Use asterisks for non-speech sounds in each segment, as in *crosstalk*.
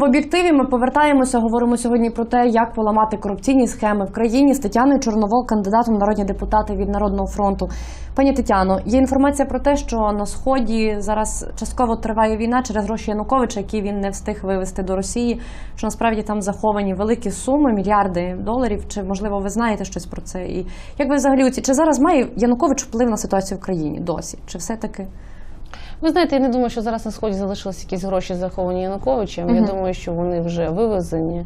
В об'єктиві. Ми повертаємося. Говоримо сьогодні про те, як поламати корупційні схеми в країні з Тетяною Чорновол, кандидатом народні депутати від Народного фронту. Пані Тетяно, є інформація про те, що на сході зараз частково триває війна через гроші Януковича, які він не встиг вивезти до Росії. Що насправді там заховані великі суми, мільярди доларів. Чи можливо ви знаєте щось про це? І як ви взагалі чи зараз має Янукович вплив на ситуацію в країні досі? Чи все таки? Ви знаєте, я не думаю, що зараз на сході залишилися якісь гроші заховані Януковичем. Я думаю, що вони вже вивезені.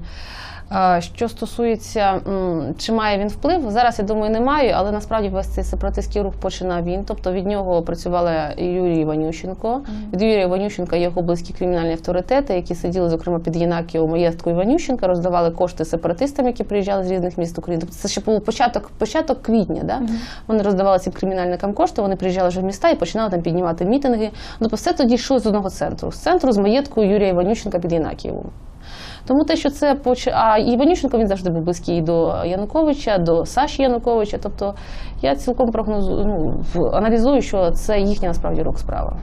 Що стосується, чи має він вплив, зараз я думаю, немає, але насправді весь цей сепаратистський рух починав він. Тобто від нього працювали Юрій Іванющенко. Від Юрія Іванющенка є його близькі кримінальні авторитети, які сиділи, зокрема, під Єнакіо у маєтку Іванющенка, роздавали кошти сепаратистам, які приїжджали з різних міст України. Тобто це ще був початок, початок квітня. Да? Вони роздавали цим кримінальникам кошти, вони приїжджали вже в міста і починали там піднімати мітинги. Тобто все тоді йшло з одного центру, з центру з маєтку Юрія Іванющенка під Єнакієвом. Тому те, що це поч... А Іванющенко він завжди був близький до Януковича, до Саші Януковича. Тобто я цілком прогнозую, ну, аналізую, що це їхня насправді рук справа.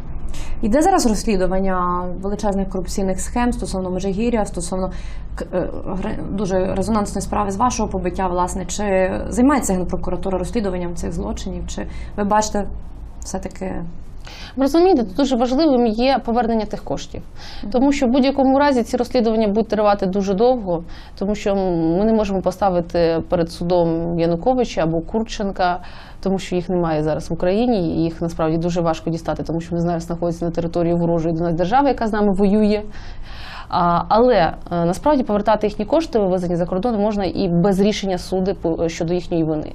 Іде зараз розслідування величезних корупційних схем стосовно Межигір'я, стосовно е, дуже резонансної справи з вашого побиття, власне. Чи займається Генпрокуратура розслідуванням цих злочинів? Чи ви бачите все-таки розумієте, дуже важливим є повернення тих коштів, тому що в будь-якому разі ці розслідування будуть тривати дуже довго, тому що ми не можемо поставити перед судом Януковича або Курченка, тому що їх немає зараз в Україні. і Їх насправді дуже важко дістати, тому що вони зараз знаходяться на території ворожої до нас держави, яка з нами воює. Але е, насправді повертати їхні кошти, вивезені за кордон, можна і без рішення суду по- щодо їхньої вини.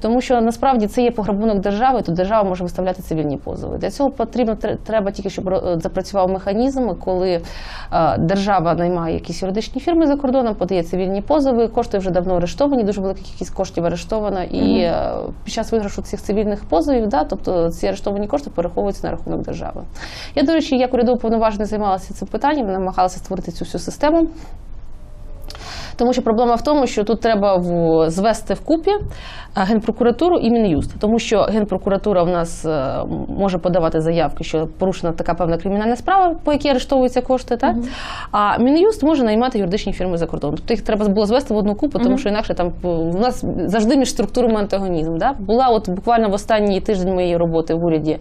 Тому що насправді це є пограбунок держави, то держава може виставляти цивільні позови. Для цього потрібно тре- треба тільки, щоб запрацював механізм, коли е, держава наймає якісь юридичні фірми за кордоном, подає цивільні позови. Кошти вже давно арештовані, дуже велика кількість коштів арештована. І е, під час виграшу цих цивільних позовів, да, тобто ці арештовані кошти перераховуються на рахунок держави. Я, до речі, як урядово повноважений займалася цим питанням, намагалася створити цю всю систему. Тому що проблема в тому, що тут треба в, звести вкупі е, Генпрокуратуру і Мін'юст. Тому що Генпрокуратура в нас е, може подавати заявки, що порушена така певна кримінальна справа, по якій арештовуються кошти, так? а Мін'юст може наймати юридичні фірми за кордон. Тобто їх треба було звести в одну купу, тому що інакше там е, у нас завжди між структурами антагонізм. Да? Була от буквально в останній тиждень моєї роботи в уряді.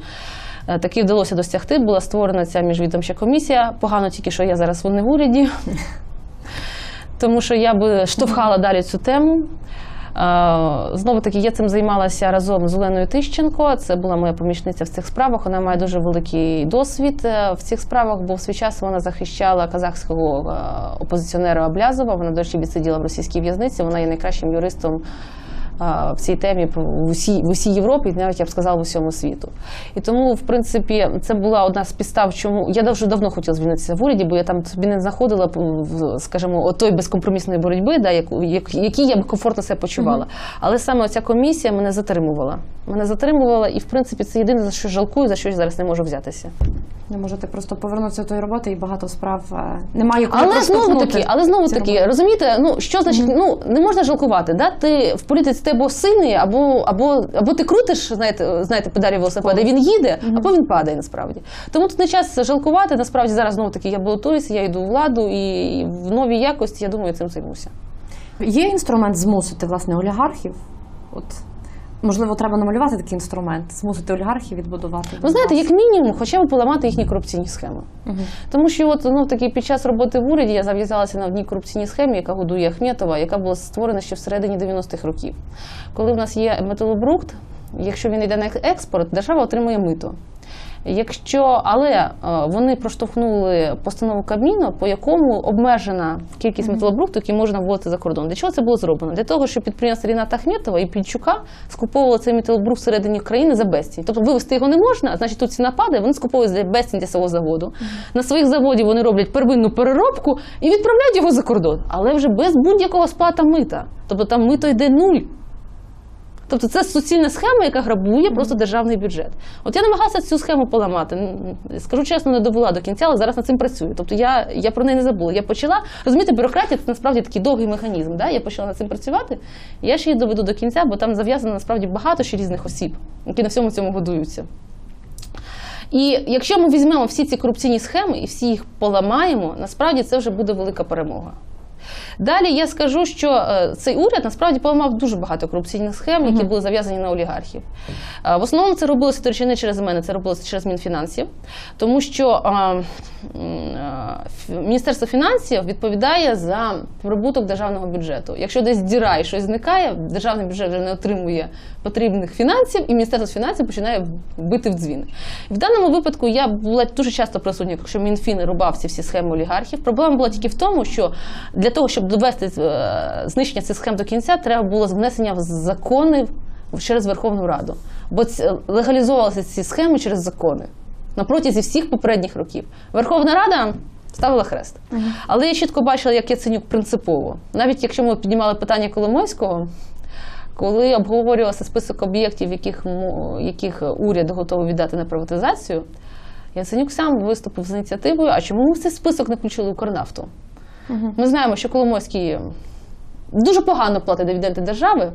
Е, Таки вдалося досягти. Була створена ця міжвідомча комісія. Погано тільки, що я зараз не в уряді *laughs* тому що я би штовхала далі цю тему. Знову таки, я цим займалася разом з Оленою Тищенко. Це була моя помічниця в цих справах. Вона має дуже великий досвід е, в цих справах, бо в свій час вона захищала казахського е, опозиціонера Аблязова. Вона, до речі, відсиділа в російській в'язниці. Вона є найкращим юристом е, в цій темі в усій, в усій Європі, і навіть я б сказала в усьому світу. І тому, в принципі, це була одна з підстав, чому я дуже давно хотіла звільнитися в уряді, бо я там собі не знаходила скажімо, от той безкомпромісної боротьби, да, яку які я б комфортно себе почувала. Але саме ця комісія мене затримувала. Мене затримувала, і в принципі це єдине за що жалкую, за що я зараз не можу взятися. Не можете просто повернутися до тої роботи і багато справ е, немає коли Але знову таки, але знову таки, розумієте, ну що значить, ну не можна жалкувати. Да? Ти в політиці ти або сильний, або або або ти крутиш, знаєте, знаєте, педалі велосипеда, він їде, або він падає насправді. Тому тут не час жалкувати. Насправді зараз знову таки я балотуюся, я йду у владу, і в новій якості я думаю, цим займуся. Є інструмент змусити власне олігархів? От можливо, треба намалювати такий інструмент, змусити олігархів відбудувати. Ви знаєте, як мінімум, хоча б поламати їхні корупційні схеми. Угу. Тому що от ну таки під час роботи в уряді я зав'язалася на одній корупційній схемі, яка годує Ахметова, яка була створена ще всередині 90-х років. Коли в нас є металобрухт, якщо він йде на експорт, держава отримує мито. Якщо, але е, вони проштовхнули постанову Кабміну, по якому обмежена кількість металобрухту, який можна ввозити за кордон. Для чого це було зроблено? Для того, щоб підприємство Ріната Ахметова і Пінчука скуповували цей металобрухт всередині країни за безцінь. Тобто вивезти його не можна, а значить тут ціна падає, вони скуповують за безцінь для свого заводу. На своїх заводів вони роблять первинну переробку і відправляють його за кордон, але вже без будь-якого сплата мита. Тобто там мито йде нуль. Тобто це суцільна схема, яка грабує просто державний бюджет. От я намагалася цю схему поламати. Скажу чесно, не довела до кінця, але зараз над цим працюю. Тобто я, я про неї не забула. Я почала розумієте, бюрократія це насправді такий довгий механізм. Да? Я почала над цим працювати. Я ще її доведу до кінця, бо там зав'язано насправді багато ще різних осіб, які на всьому цьому годуються. І якщо ми візьмемо всі ці корупційні схеми і всі їх поламаємо, насправді це вже буде велика перемога. Далі я скажу, що е, цей уряд насправді поламав дуже багато корупційних схем, які були зав'язані на олігархів. Е, В основному це робилося до речі, не через мене, це робилося через Мінфінансів, тому що Міністерство фінансів відповідає за прибуток державного бюджету. Якщо десь діра і щось зникає, державний бюджет вже не отримує потрібних фінансів, і Міністерство фінансів починає бити в дзвін. В даному випадку я була дуже часто присутня, якщо Мінфін рубав ці всі схеми олігархів. Проблема була тільки в тому, що для того, щоб довести е, знищення цих схем до кінця, треба було внесення в закони через Верховну Раду. Бо легалізовувалися ці схеми через закони на протязі всіх попередніх років. Верховна Рада ставила хрест. Але я чітко бачила, як Яценюк принципово. Навіть якщо ми піднімали питання Коломойського, коли обговорювався список об'єктів, яких, яких уряд готовий віддати на приватизацію, Яценюк сам виступив з ініціативою, а чому ми в цей список не включили Укрнафту? Ми знаємо, що Коломойський дуже погано платить дивіденди держави,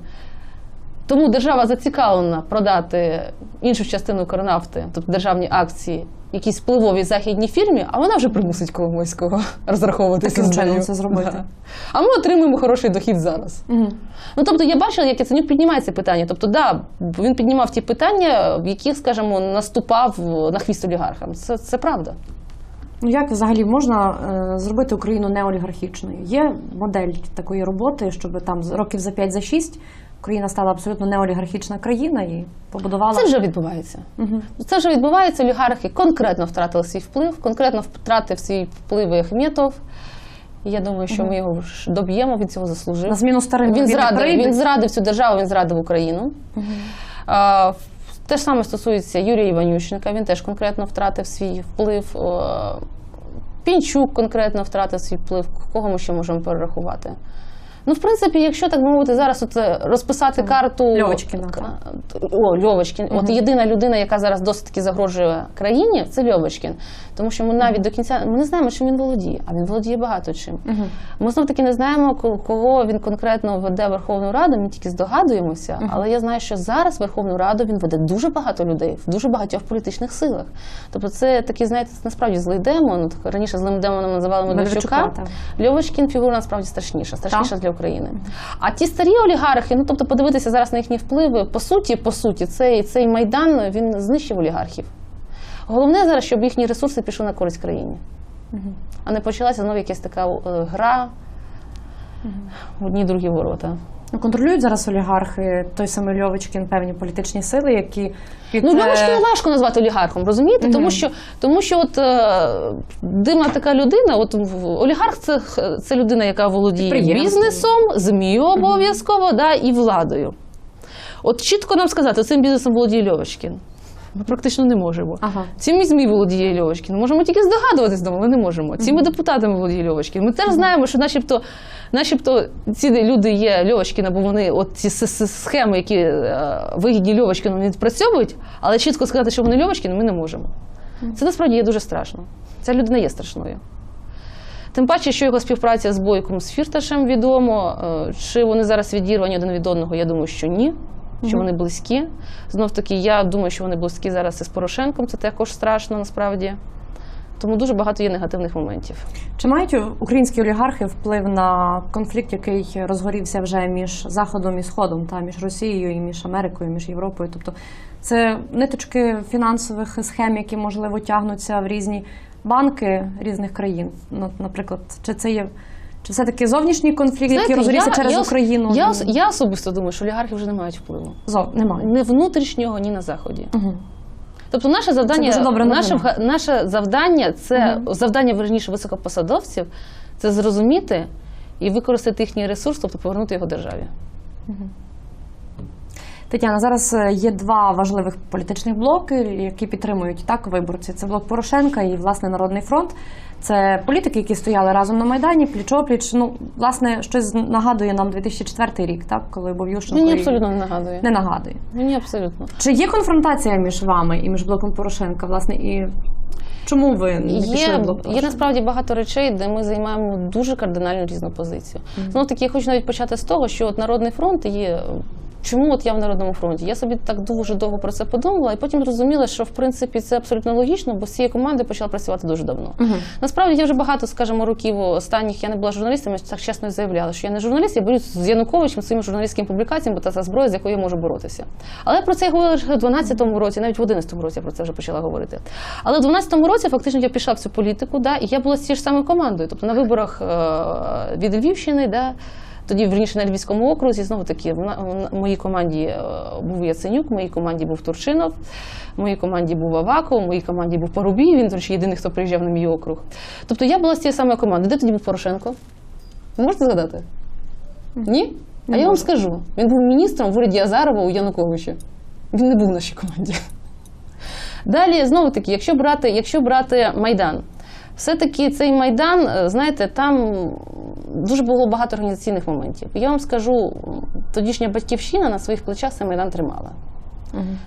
тому держава зацікавлена продати іншу частину Укрнафти, тобто державні акції, якійсь впливовій західній фірмі, а вона вже примусить Коломойського *laughs* розраховуватися Таким з чином нею. це зробити. Да. А ми отримуємо хороший дохід зараз. Угу. Ну тобто я бачила, як Яценюк піднімає ці питання. Тобто, да, він піднімав ті питання, в яких, скажімо, наступав на хвіст олігархам. Це, це правда. Ну як взагалі можна е, зробити Україну неолігархічною? Є модель такої роботи, щоб там років за 5 за 6 Україна стала абсолютно неолігархічна країна і побудувала Це вже відбувається. Мгм. Це вже відбувається. Олігархи конкретно втратили свій вплив, конкретно втратив свій вплив Ахметов. І я думаю, що ми його доб'ємо, він цього заслужив. на зміну старим Він зрадив, прийде. він зрадив цю державу, він зрадив Україну. А, те ж саме стосується Юрія Іванющенка, він теж конкретно втратив свій вплив. Пінчук конкретно втратив свій вплив. Кого ми ще можемо перерахувати? Ну, в принципі, якщо так мовити, зараз от е, розписати карту Льовочкіна, О, Льовочкін. От єдина людина, яка зараз досить таки загрожує країні, це Льовочкін. Тому що ми навіть до кінця ми не знаємо, чим він володіє, а він володіє багато чим. Мгм. Ми знов таки не знаємо, кого він конкретно веде Верховну Раду. Ми тільки здогадуємося. Але я знаю, що зараз Верховну Раду він веде дуже багато людей в дуже багатьох політичних силах. Тобто, це такий, знаєте, насправді злий демон. Раніше злим демоном називали Медведчука. Медведчука. Льовочкін фігура насправді страшніша, страшніша для України. А ті старі олігархи, ну тобто подивитися зараз на їхні впливи, по суті, по суті, цей, цей майдан він знищив олігархів. Головне зараз, щоб їхні ресурси пішли на користь країні. А не почалася знову якась така е, гра в одні другі ворота. Ну, контролюють зараз олігархи, той самий Льовочкін, певні політичні сили, які під Ну, е, Льовочкина важко назвати олігархом, розумієте? Тому що, тому що от, е, дивна така людина, от олігарх це, це людина, яка володіє бізнесом, ЗМІ обов'язково, да, і владою. От чітко нам сказати, цим бізнесом володіє Льовочкін. Ми практично не можемо. Ага. Цими ЗМІ володіє Льовочкін. Можемо тільки здогадуватись, але не можемо. Цими депутатами володіє Льовочкін. Ми теж знаємо, що начебто, начебто ці люди є Льовочкіна, бо вони от ці схеми, які е, вигідні Льовочкіну, вони відпрацьовують, але чітко сказати, що вони Льовочкін, ми не можемо. Це насправді є дуже страшно. Ця людина є страшною. Тим паче, що його співпраця з Бойком з Фірташем відомо. Е, Чи вони зараз відірвані один від одного? Я думаю, що ні. Що вони близькі. Знов таки, я думаю, що вони близькі зараз із Порошенком. Це також страшно насправді. Тому дуже багато є негативних моментів. Чи мають українські олігархи вплив на конфлікт, який розгорівся вже між Заходом і Сходом, та між Росією і між Америкою, між Європою? Тобто це ниточки фінансових схем, які можливо тягнуться в різні банки різних країн. Ну, наприклад, чи це є чи все таки зовнішній конфлікт, який розгорівся через я, Україну? Я, я особисто думаю, що олігархи вже не мають впливу. Зов немає. Ні внутрішнього, ні на заході. Угу. Тобто, наше завдання, це добре, наше, наше завдання це завдання верніше високопосадовців, це зрозуміти і використати їхній ресурс, тобто повернути його державі. Тетяна, зараз е, є два важливих політичних блоки, які підтримують так виборці. Це блок Порошенка і власне Народний фронт. Це політики, які стояли разом на майдані, пліч-опліч. Ну, власне, щось нагадує нам 2004 рік, так коли був Ющенко. Мені абсолютно не нагадує. не нагадує. Мені абсолютно. Чи є конфронтація між вами і між блоком Порошенка? Власне, і чому ви не пішли Є, блок є насправді багато речей, де ми займаємо дуже кардинально різну позицію. Знов таки, я хочу навіть почати з того, що от Народний фронт є Чому от я в Народному фронті? Я собі так дуже довго про це подумала, і потім зрозуміла, що в принципі це абсолютно логічно, бо з цією командою почала працювати дуже давно. Насправді я вже багато, скажімо, років останніх я не була журналістом, я так чесно і заявляла, що я не журналіст, я борюсь з Януковичем своїми журналістськими публікаціями, бо це та зброя, з якою я можу боротися. Але про це я говорила вже в 12-му році, навіть в 11-му році я про це вже почала говорити. Але в 12-му році фактично я пішла в цю політику, да, і я була з цією ж самою командою. Тобто на виборах е, від Львівщини, да, тоді верніше на Львівському окрузі, знову таки, в моїй команді е, був Яценюк, в моїй команді був Турчинов, в моїй команді був Аваков, в моїй команді був Парубій, він, до речі, єдиний, хто приїжджав на мій округ. Тобто я була з цієї самої команди. Де тоді був Порошенко? Ви можете згадати? Ні? А Не я вам скажу: він був міністром в уряді Азарова у Януковича. Він не був в нашій команді. Далі, знову таки, якщо брати, якщо брати Майдан, все-таки цей Майдан, е, знаєте, там дуже було багато організаційних моментів. Я вам скажу, тодішня батьківщина на своїх плечах цей Майдан тримала.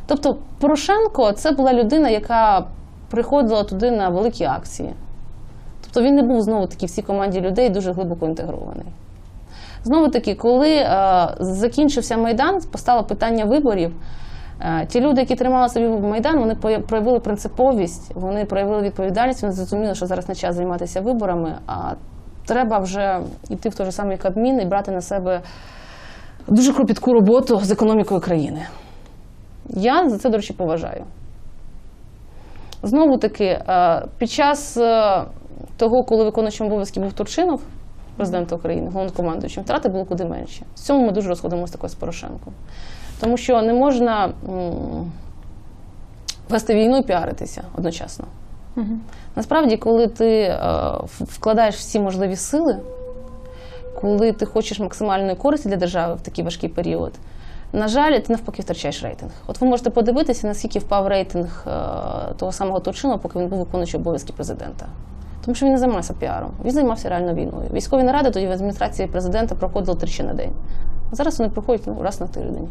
Тобто Порошенко це була людина, яка приходила туди на великі акції. Тобто він не був знову таки в цій команді людей дуже глибоко інтегрований. Знову таки, коли е, закінчився Майдан, постало питання виборів. Е, ті люди, які тримали собі Майдан, вони проявили принциповість, вони проявили відповідальність, вони зрозуміли, що зараз не час займатися виборами, а треба вже йти в той же самий Кабмін і брати на себе дуже кропітку роботу з економікою країни. Я за це, до речі, поважаю. Знову таки, е, під час е, того, коли виконуючим обов'язки був Турчинов, президента України, головнокомандуючим, втрати було куди менші. В цьому ми дуже розходимося також з Порошенком. Тому що не можна вести війну і піаритися одночасно. Насправді, коли ти е, вкладаєш всі можливі сили, коли ти хочеш максимальної користі для держави в такий важкий період, на жаль, ти навпаки втрачаєш рейтинг. От ви можете подивитися, наскільки впав рейтинг е, того самого Турчинова, поки він був виконуючий обов'язки президента. Тому що він не займався піаром, він займався реально війною. Військові наради тоді в адміністрації президента проходили тричі на день. А зараз вони проходять ну, раз на тиждень.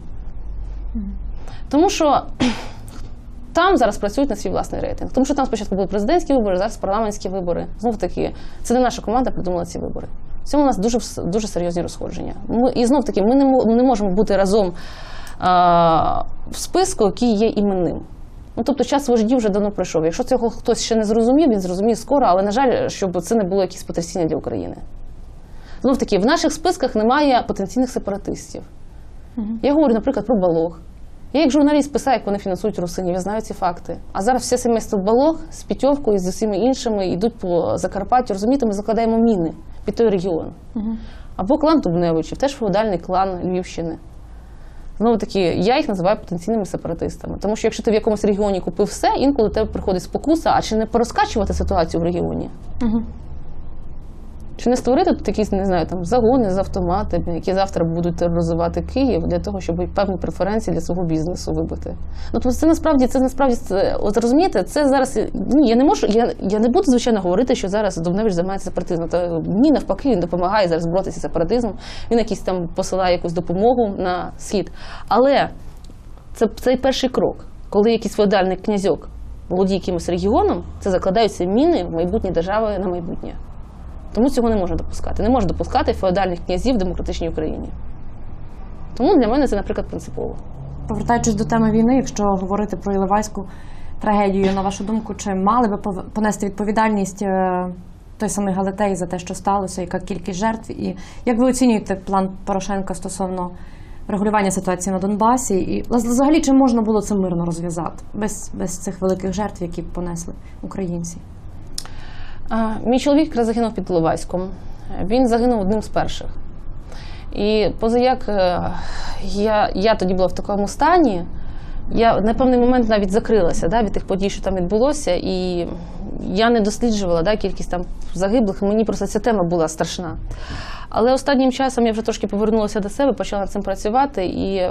Тому що там зараз працюють на свій власний рейтинг. Тому що там спочатку були президентські вибори, зараз парламентські вибори. Знов таки, це не наша команда придумала ці вибори. В цьому у нас дуже, дуже серйозні розходження. Ми, і знов таки, ми не, не можемо бути разом а, в списку, який є іменним. Ну, тобто час вождів вже давно пройшов. Якщо цього хтось ще не зрозумів, він зрозуміє скоро, але, на жаль, щоб це не було якісь потрясіння для України. Знов таки, в наших списках немає потенційних сепаратистів. Я говорю, наприклад, про Балог. Я як журналіст писав, як вони фінансують русинів, я знаю ці факти. А зараз все семейство Балог з Пітьовкою, з усіма іншими йдуть по Закарпаттю. Розумієте, ми закладаємо міни під той регіон. Або клан Дубневичів, теж феодальний клан Львівщини. Знову таки, я їх називаю потенційними сепаратистами. Тому що якщо ти в якомусь регіоні купив все, інколи до тебе приходить спокуса, а чи не порозкачувати ситуацію в регіоні? Чи не створити тут якісь, не знаю, там загони з автоматами, які завтра будуть тероризувати Київ для того, щоб певні преференції для свого бізнесу вибити? Ну тобто це насправді це насправді це, от розумієте, це зараз ні, я не можу, я, я не буду звичайно говорити, що зараз Дубневич займається сепаратизмом. Та ні, навпаки, він допомагає зараз боротися з сепаратизмом. Він якийсь там посилає якусь допомогу на схід. Але це цей перший крок, коли якийсь феодальний князьок володіє якимось регіоном, це закладаються міни в майбутнє держави на майбутнє. Тому цього не можна допускати. Не можна допускати феодальних князів в демократичній Україні. Тому для мене це, наприклад, принципово. Повертаючись до теми війни, якщо говорити про Іловайську трагедію, на вашу думку, чи мали би понести відповідальність е, той самий Галатей за те, що сталося, яка кількість жертв? І як ви оцінюєте план Порошенка стосовно регулювання ситуації на Донбасі? І вз- взагалі чи можна було це мирно розв'язати без, без цих великих жертв, які понесли українці? Мій чоловік загинув під Іловайськом. Він загинув одним з перших. І позаяк е, я, я тоді була в такому стані, я на певний момент навіть закрилася да, від тих подій, що там відбулося, і я не досліджувала да, кількість там загиблих. Мені просто ця тема була страшна. Але останнім часом я вже трошки повернулася до себе, почала над цим працювати, і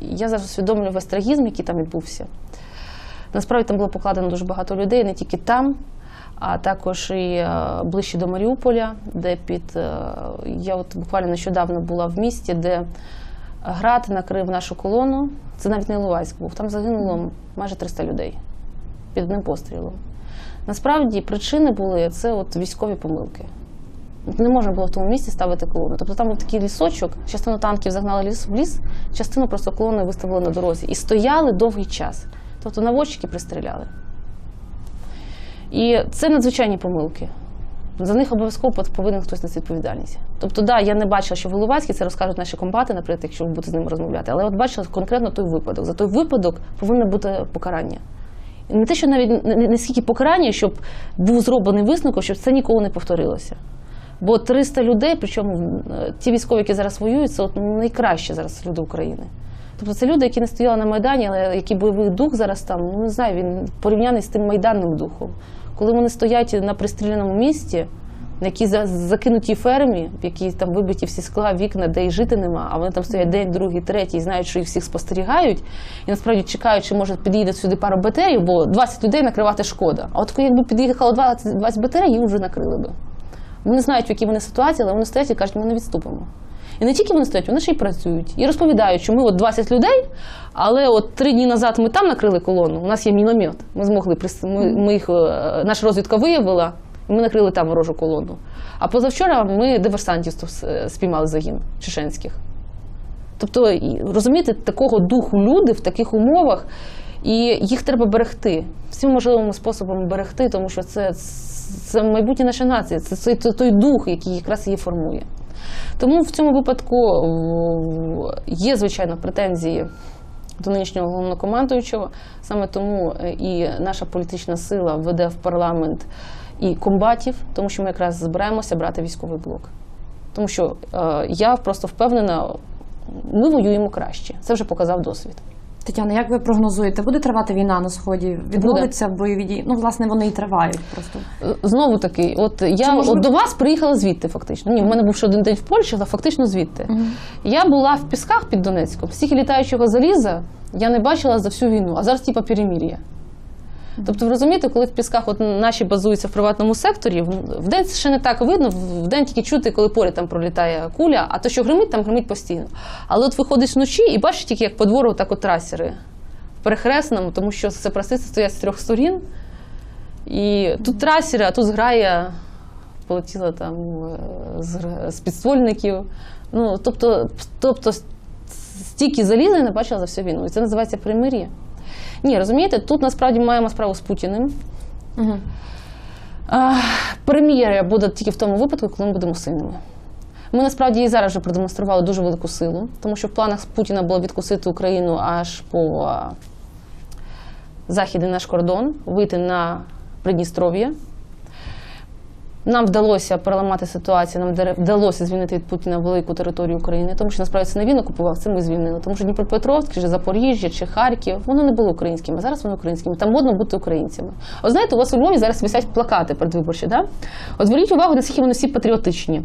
я зараз усвідомлюю весь трагізм, який там відбувся. Насправді там було покладено дуже багато людей, не тільки там, а також і е, ближче до Маріуполя, де під е, я от буквально нещодавно була в місті, де град накрив нашу колону. Це навіть не Іловайськ був. Там загинуло майже 300 людей під одним пострілом. Насправді причини були це от військові помилки. Не можна було в тому місці ставити колону. Тобто там був такий лісочок, частину танків загнали ліс в ліс, частину просто колоною виставили на дорозі. І стояли довгий час. Тобто наводчики пристріляли. І це надзвичайні помилки. За них обов'язково повинен хтось нести відповідальність. Тобто, да, я не бачила, що в це розкажуть наші комбати, наприклад, якщо ви будете з ними розмовляти, але от бачила конкретно той випадок. За той випадок повинно бути покарання. І не те, що навіть не, не скільки покарання, щоб був зроблений висновок, щоб це ніколи не повторилося. Бо 300 людей, причому е, ті військові, які зараз воюють, це от найкращі зараз люди України. Тобто це люди, які не стояли на Майдані, але який бойовий дух зараз там, ну не знаю, він порівняний з тим майданним духом. Коли вони стоять на пристріляному місці, на якій закинутій фермі, в якій там вибиті всі скла, вікна, де й жити нема, а вони там стоять день, другий, третій, і знають, що їх всіх спостерігають, і насправді чекають, чи може підійде сюди пара БТРів, бо 20 людей накривати шкода. А от якби під'їхало 20, 20 БТРів, їх вже накрили би. Вони знають, в якій вони ситуації, але вони стоять і кажуть, ми не відступимо. І не тільки вони стоять, вони ще й працюють. І розповідають, що ми от 20 людей, але от три дні назад ми там накрили колону, у нас є міномет. Ми змогли ми, ми їх, е, наша розвідка виявила, і ми накрили там ворожу колону. А позавчора ми диверсантів спіймали загін чеченських. Тобто, розумієте, такого духу люди в таких умовах, і їх треба берегти всім можливими способами берегти, тому що це, це майбутнє нашої нації, це, це, це той дух, який якраз її формує. Тому в цьому випадку є, звичайно, претензії до нинішнього головнокомандуючого. Саме тому е, і наша політична сила веде в парламент і комбатів, тому що ми якраз збираємося брати військовий блок. Тому що е, я просто впевнена, ми воюємо краще. Це вже показав досвід. Тетяна, як ви прогнозуєте, буде тривати війна на сході? Відновиться бойові дії? Ну, власне, вони і тривають просто. Е, Знову таки, от я Чому от до вас приїхала звідти, фактично. Ні, в мене був ще один день в Польщі, але фактично звідти. Я була в Пісках під Донецьком. Стільки літаючого заліза я не бачила за всю війну, а зараз типа перемір'я. Тобто, ви розумієте, коли в Пісках от наші базуються в приватному секторі, в- день це ще не так видно, в день тільки чути, коли поряд там пролітає куля, а то, що гримить, там гримить постійно. Але от виходиш вночі і бачиш тільки, як по двору так от трасери в перехресному, тому що сепаратисти стоять з трьох сторін. І тут трасери, а тут зграя полетіла там е, з, підствольників. Ну, тобто, тобто стільки заліза я не бачила за всю війну. І це називається примир'я. Ні, розумієте, тут насправді маємо справу з Путіним. Угу. А, Перемір'я буде тільки в тому випадку, коли ми будемо сильними. Ми насправді і зараз вже продемонстрували дуже велику силу, тому що в планах Путіна було відкусити Україну аж по західний наш кордон, вийти на Придністров'я. Нам вдалося переламати ситуацію, нам вдалося звільнити від Путіна велику територію України, тому що насправді це не він окупував, це ми звільнили. Тому що Дніпропетровськ, чи Запоріжжя, чи Харків, воно не було українськими. Зараз воно українськими. Там модно бути українцями. От знаєте, у вас у Львові зараз висять плакати передвиборчі, да? От зверніть увагу, наскільки вони всі патріотичні.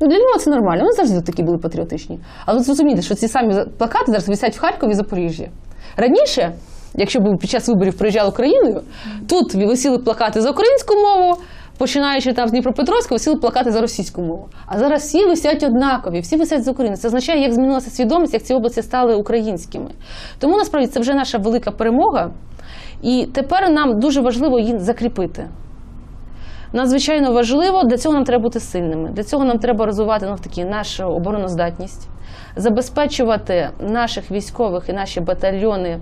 Ну, для Львова це нормально, вони завжди такі були патріотичні. Але зрозумійте, що ці самі плакати зараз висять в Харкові і Запоріжжі. Раніше, якщо б під час виборів приїжджали Україною, тут висіли плакати за українську мову, починаючи там з Дніпропетровська, висіли плакати за російську мову. А зараз всі висять однакові, всі висять з України. Це означає, як змінилася свідомість, як ці області стали українськими. Тому насправді це вже наша велика перемога. І тепер нам дуже важливо її закріпити. Надзвичайно важливо, для цього нам треба бути сильними. Для цього нам треба розвивати навтаки нашу обороноздатність, забезпечувати наших військових і наші батальйони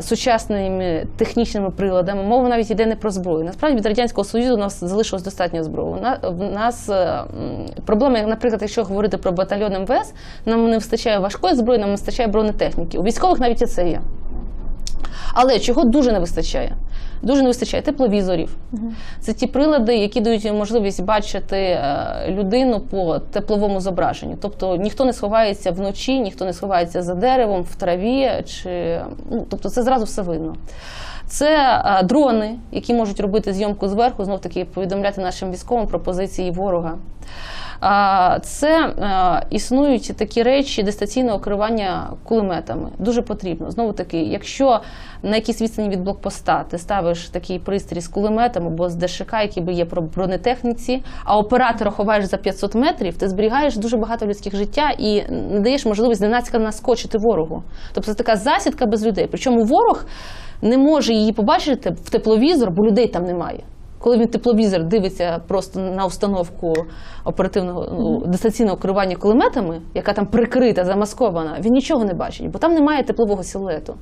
сучасними технічними приладами. Мова навіть йде не про зброю. Насправді від радянського союзу у нас залишилось достатньо зброї. В нас е, проблема, наприклад, якщо говорити про батальйон МВС, нам не вистачає важкої зброї, нам не вистачає бронетехніки. У військових навіть і це є. Але чого дуже не вистачає? Дуже не вистачає тепловізорів. Це ті прилади, які дають можливість бачити е, людину по тепловому зображенню. Тобто ніхто не сховається вночі, ніхто не сховається за деревом, в траві, чи ну, тобто це зразу все видно. Це е, дрони, які можуть робити зйомку зверху, знов таки повідомляти нашим військовим про позиції ворога. Це е, існують такі речі дистанційного керування кулеметами. Дуже потрібно. Знову таки, якщо на якійсь відстані від блокпоста ти ставиш такий пристрій з кулеметом або з ДШК, який би є про бронетехніці, а оператора ховаєш за 500 метрів, ти зберігаєш дуже багато людських життя і не даєш можливість зненацька наскочити ворогу. Тобто це така засідка без людей. Причому ворог не може її побачити в тепловізор, бо людей там немає. Коли він тепловізор дивиться просто на установку оперативного ну, дистанційного керування кулеметами, яка там прикрита, замаскована, він нічого не бачить, бо там немає теплового силуету.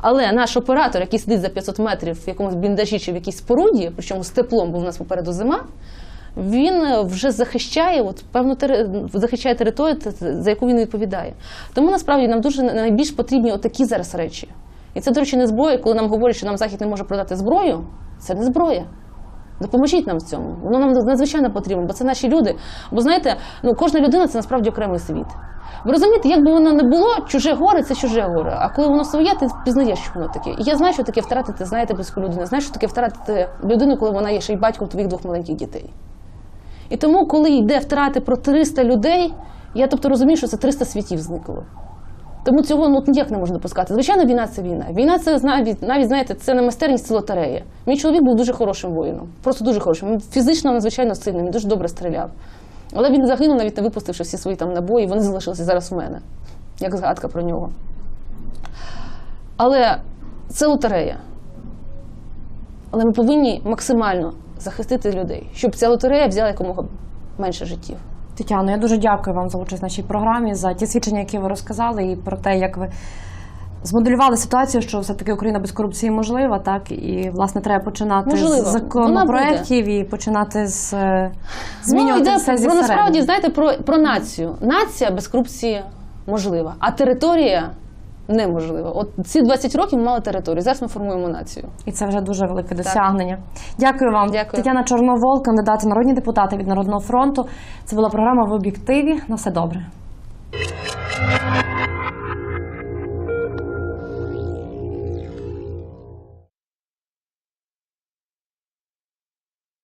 Але наш оператор, який сидить за 500 метрів в якомусь бліндажі чи в якійсь споруді, причому з теплом, бо в нас попереду зима, він е, вже захищає от, певну тери- захищає територію, за яку він відповідає. Тому насправді нам дуже найбільш потрібні отакі зараз речі. І це, до речі, не зброя. Коли нам говорять, що нам Захід не може продати зброю, це не зброя. Допоможіть нам в цьому. Воно нам надзвичайно потрібно, бо це наші люди. Бо знаєте, ну кожна людина це насправді окремий світ. Ви розумієте, як би воно не було, чуже горе це чуже горе. А коли воно своє, ти пізнаєш, що воно таке. І я знаю, що таке втратити, знаєте, близьку людину. Знаю, що таке втратити людину, коли вона є ще й батьком твоїх двох маленьких дітей. І тому, коли йде втрати про 300 людей, я тобто розумію, що це 300 світів зникло. Тому цього ну, ніяк не можна допускати. Звичайно, війна це війна. Війна це навіть, знаєте, це не майстерність, це лотерея. Мій чоловік був дуже хорошим воїном, просто дуже хорошим. Він фізично надзвичайно сильним, він дуже добре стріляв. Але він загинув, навіть не випустивши всі свої там набої, вони залишилися зараз у мене, як згадка про нього. Але це лотерея. Але ми повинні максимально захистити людей, щоб ця лотерея взяла якомога менше життів. Тетяно, я дуже дякую вам за участь в нашій програмі, за ті свідчення, які ви розказали, і про те, як ви змоделювали ситуацію, що все-таки Україна без корупції можлива, так і власне треба починати Можливо. з законопроєктів і починати з е, змінювати ну, йде все зі про насправді, знаєте, про, про націю. Нація без корупції можлива, а територія неможливо. От ці 20 років ми мали територію. Зараз ми формуємо націю. І це вже дуже велике досягнення. Дякую вам, Дякую. Тетяна Чорновол, кандидат народні депутати від Народного фронту. Це була програма в об'єктиві. На все добре.